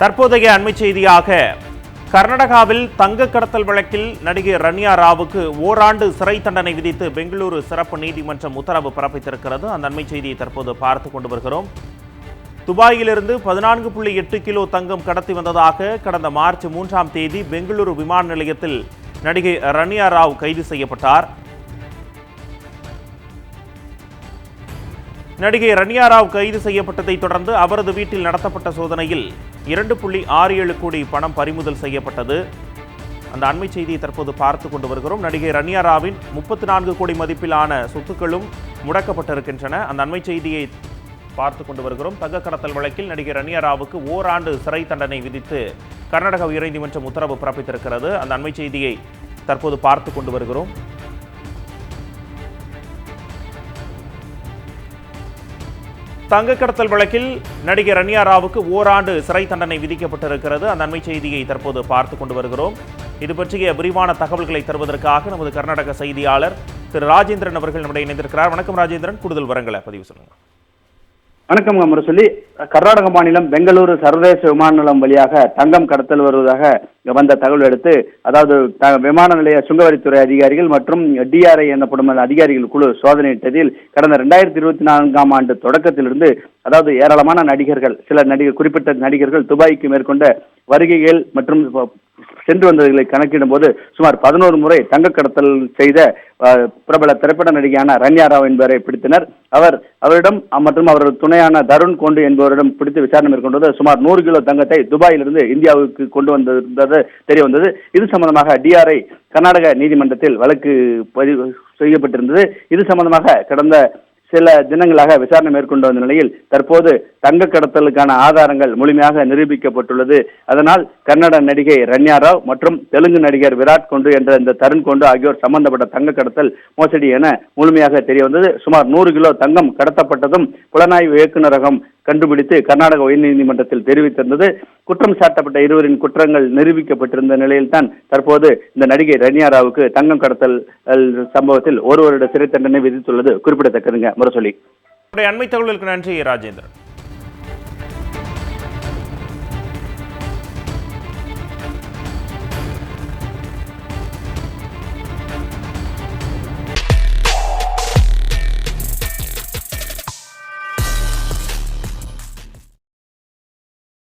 தற்போதைய அண்மை செய்தியாக கர்நாடகாவில் தங்க கடத்தல் வழக்கில் நடிகை ரன்யா ராவுக்கு ஓராண்டு சிறை தண்டனை விதித்து பெங்களூரு சிறப்பு நீதிமன்றம் உத்தரவு பிறப்பித்திருக்கிறது. அந்த அண்மை செய்தியை தற்போது பார்த்து கொண்டு வருகிறோம். துபாயிலிருந்து பதினான்கு புள்ளி எட்டு கிலோ தங்கம் கடத்தி வந்ததாக கடந்த மார்ச் மூன்றாம் தேதி பெங்களூரு விமான நிலையத்தில் நடிகை ரன்யா ராவ் கைது செய்யப்பட்டார். நடிகை ரன்யா ராவ் கைது செய்யப்பட்டதை தொடர்ந்து அவரது வீட்டில் நடத்தப்பட்ட சோதனையில் இரண்டு புள்ளி ஆறு ஏழு கோடி பணம் பறிமுதல் செய்யப்பட்டது. அந்த அண்மை செய்தியை தற்போது பார்த்து கொண்டு வருகிறோம். நடிகை ரன்யா ராவின் முப்பத்தி நான்கு கோடி மதிப்பிலான சொத்துக்களும் முடக்கப்பட்டிருக்கின்றன. அந்த அண்மை செய்தியை பார்த்து கொண்டு வருகிறோம். தங்க கடத்தல் வழக்கில் நடிகை ரன்யா ராவுக்கு ஓராண்டு சிறை தண்டனை விதித்து கர்நாடக உயர்நீதிமன்றம் உத்தரவு பிறப்பித்திருக்கிறது. அந்த அண்மை செய்தியை தற்போது பார்த்து கொண்டு வருகிறோம். தங்க கடத்தல் வழக்கில் நடிகர் ரன்யா ராவுக்கு ஓராண்டு சிறை தண்டனை விதிக்கப்பட்டிருக்கிறது. அந்த அண்மை செய்தியை தற்போது பார்த்து கொண்டு வருகிறோம். இது பற்றிய விரிவான தகவல்களை தருவதற்காக நமது கர்நாடக செய்தியாளர் திரு ராஜேந்திரன் அவர்கள் நம்முடைய இணைந்திருக்கிறார். வணக்கம் ராஜேந்திரன். கூடுதல் விவரங்களை பதிவு சொல்லுங்கள். வணக்கம் அமர் கர்நாடக மாநிலம் பெங்களூரு சர்வதேச விமான நிலையம் வழியாக தங்கம் கடத்தல் வருவதாக வந்த தகவல் எடுத்து அதாவது த- விமான நிலைய சுங்கவரித்துறை அதிகாரிகள் மற்றும் டிஆர்ஐ எனப்படும் அந்த அதிகாரிகள் குழு சோதனையிட்டதில் கடந்த ரெண்டாயிரத்தி இருபத்தி நான்காம் ஆண்டு தொடக்கத்திலிருந்து அதாவது ஏராளமான நடிகர்கள் சில நடிகர் குறிப்பிட்ட நடிகர்கள் துபாய்க்கு மேற்கொண்ட வருகைகள் மற்றும் சென்று வந்தவர்களை கணக்கிடும் போது சுமார் பதினோரு முறை தங்க கடத்தல் செய்த பிரபல திரைப்பட நடிகையான ரன்யா ராவ் என்பவரை பிடித்தனர். அவர் அவரிடம் மற்றும் அவரது துணையான தருண் கொண்டு என்பவரிடம் பிடித்து விசாரணை மேற்கொண்டது. சுமார் நூறு கிலோ தங்கத்தை துபாயிலிருந்து இந்தியாவுக்கு கொண்டு வந்திருந்தது தெரிய வந்தது. இது சம்பந்தமாக டிஆர்ஐ கர்நாடக நீதிமன்றத்தில் வழக்கு பதிவு செய்யப்பட்டிருந்தது. இது சம்பந்தமாக கடந்த சில தினங்களாக விசாரணை மேற்கொண்டு வந்த நிலையில் தற்போது தங்க கடத்தலுக்கான ஆதாரங்கள் முழுமையாக நிரூபிக்கப்பட்டுள்ளது. அதனால் கன்னட நடிகை ரன்யா ராவ் மற்றும் தெலுங்கு நடிகர் விராட் கொண்டு என்ற இந்த தருண் கொண்டு ஆகியோர் சம்பந்தப்பட்ட தங்க கடத்தல் மோசடி என முழுமையாக தெரிய வந்தது. சுமார் நூறு கிலோ தங்கம் கடத்தப்பட்டதும் புலனாய்வு இயக்குநரகம் கண்டுபிடித்து கர்நாடக உயர்நீதிமன்றத்தில் தெரிவித்திருந்தது. குற்றம் சாட்டப்பட்ட இருவரின் குற்றங்கள் நிரூபிக்கப்பட்டிருந்த நிலையில்தான் தற்போது இந்த நடிகை ரன்யா ராவுக்கு தங்கம் கடத்தல் அஹ், சம்பவத்தில் ஒரு வருட சிறை தண்டனை விதித்துள்ளது குறிப்பிடத்தக்கதுங்க. முரசொலி. அண்மை தகவலுக்கு நன்றி ராஜேந்திரன்.